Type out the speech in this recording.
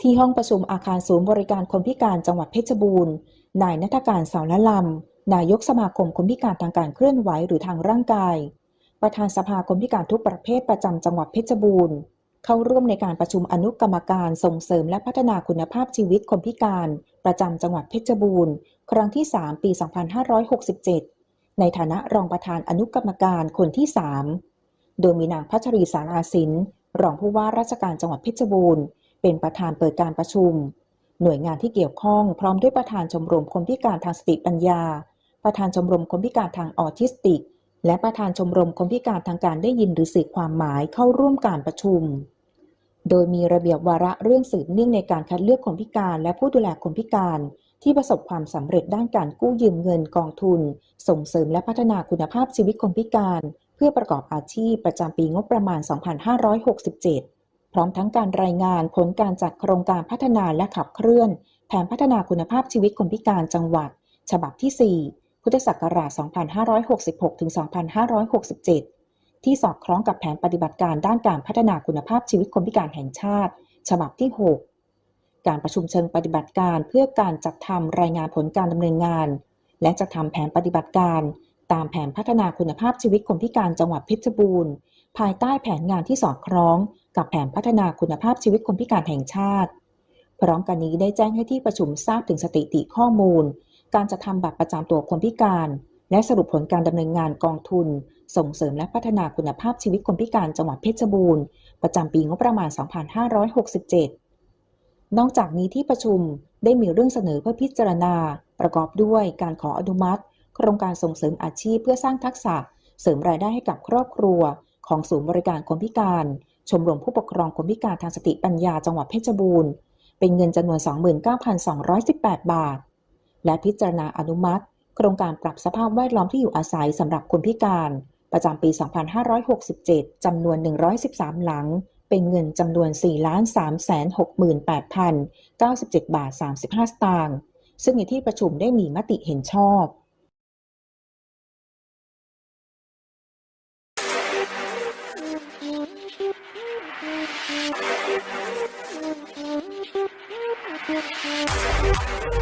ที่ห้องประชุมอาคารศูนย์บริการคนพิการจังหวัดเพชรบูรณ์ นายนัทการสาวละลำ นายกสมาคมคนพิการทางการเคลื่อนไหวหรือทางร่างกาย ประธานสภาคนพิการทุกประเภทประจำจังหวัดเพชรบูรณ์ เข้าร่วมในการประชุมอนุกรรมการส่งเสริมและพัฒนาคุณภาพชีวิตคนพิการ ประจำจังหวัดเพชรบูรณ์ ครั้งที่ 3 ปี 2567 ในฐานะรองประธานอนุกรรมการคนที่ 3 โดยมีนางพัชรีสาราสินรองผู้ว่าราชการจังหวัดเพชรบูรณ์ เป็นประธานเปิดการประชุม หน่วยงานที่เกี่ยวข้องพร้อมด้วยประธานชมรมคนพิการทางสติปัญญา ประธานชมรมคนพิการทางออทิสติก และประธานชมรมคนพิการทางการได้ยินหรือสื่อความหมายเข้าร่วมการประชุม โดยมีระเบียบวาระเรื่องสืบเนื่องในการคัดเลือกคนพิการและผู้ดูแลคนพิการที่ประสบความสำเร็จด้านการกู้ยืมเงินกองทุน ส่งเสริมและพัฒนาคุณภาพชีวิตคนพิการ เพื่อประกอบอาชีพประจำปีงบประมาณ 2567 ร้อมทั้งการรายงานผลการจัดโครงการพัฒนาและขับเคลื่อน แผนพัฒนาคุณภาพชีวิตคนพิการจังหวัด ฉบับที่ 4 พุทธศักราช 2566-2567 ที่สอดคล้องกับแผนปฏิบัติการด้านการพัฒนาคุณภาพชีวิตคนพิการแห่งชาติ ฉบับที่ 6 การประชุมเชิงปฏิบัติการเพื่อการจัดทำรายงานผลการดำเนินงาน และจะทำแผนปฏิบัติการตามแผนพัฒนาคุณภาพชีวิตคนพิการจังหวัดเพชรบูรณ์ ภายใต้แผนงานที่สอดคล้อง กับแผนพัฒนาคุณภาพชีวิตคนพิการแห่งชาติ พร้อมกันนี้ได้แจ้งให้ที่ประชุมทราบถึงสถิติข้อมูล การจะทำบัตรประจำตัวคนพิการ และสรุปผลการดำเนินงานกองทุน ส่งเสริมและพัฒนาคุณภาพชีวิตคนพิการจังหวัดเพชรบูรณ์ประจำปีงบประมาณ 2567 นอกจากนี้ที่ประชุมได้มีเรื่องเสนอเพื่อพิจารณา ประกอบด้วยการขออนุมัติ โครงการส่งเสริมอาชีพเพื่อสร้างทักษะ เสริมรายได้ให้กับครอบครัว ของศูนย์บริการคนพิการ ชมรมผู้ปกครองคนพิการทางสติปัญญาจังหวัดเพชรบูรณ์ เป็นเงินจำนวน 29,218 บาท และพิจารณาอนุมัติ โครงการปรับสภาพแวดล้อมที่อยู่อาศัยสำหรับคนพิการ ประจำปี 2567 จำนวน 113 หลัง เป็นเงินจำนวน 4,368,097 บาท 35 สตางค์ซึ่งในที่ประชุมได้มีมติเห็นชอบ Thank you.